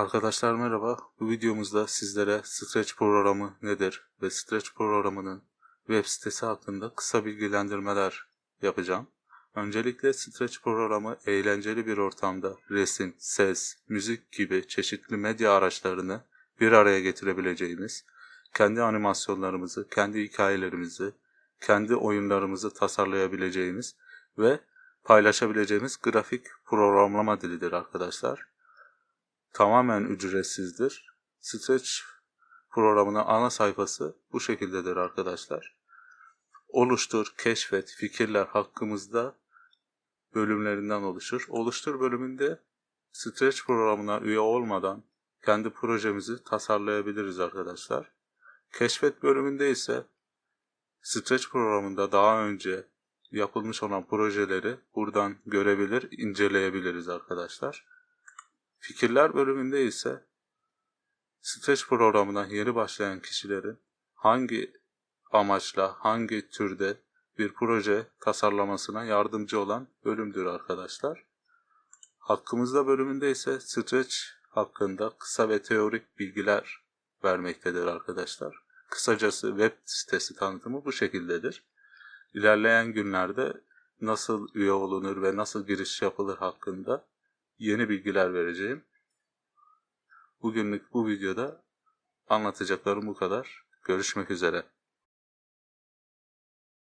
Arkadaşlar merhaba. Bu videomuzda sizlere Stretch programı nedir ve Stretch programının web sitesi hakkında kısa bilgilendirmeler yapacağım. Öncelikle Stretch programı eğlenceli bir ortamda resim, ses, müzik gibi çeşitli medya araçlarını bir araya getirebileceğimiz, kendi animasyonlarımızı, kendi hikayelerimizi, kendi oyunlarımızı tasarlayabileceğimiz ve paylaşabileceğimiz grafik programlama dilidir arkadaşlar tamamen ücretsizdir. Stretch programının ana sayfası bu şekildedir arkadaşlar. Oluştur, keşfet, fikirler hakkımızda bölümlerinden oluşur. Oluştur bölümünde Stretch programına üye olmadan kendi projemizi tasarlayabiliriz arkadaşlar. Keşfet bölümünde ise Stretch programında daha önce yapılmış olan projeleri buradan görebilir, inceleyebiliriz arkadaşlar. Fikirler bölümünde ise Stretch programına yeni başlayan kişilerin hangi amaçla, hangi türde bir proje tasarlamasına yardımcı olan bölümdür arkadaşlar. Hakkımızda bölümünde ise Stretch hakkında kısa ve teorik bilgiler vermektedir arkadaşlar. Kısacası web sitesi tanıtımı bu şekildedir. İlerleyen günlerde nasıl üye olunur ve nasıl giriş yapılır hakkında yeni bilgiler vereceğim. Bugünlük bu videoda anlatacaklarım bu kadar. Görüşmek üzere.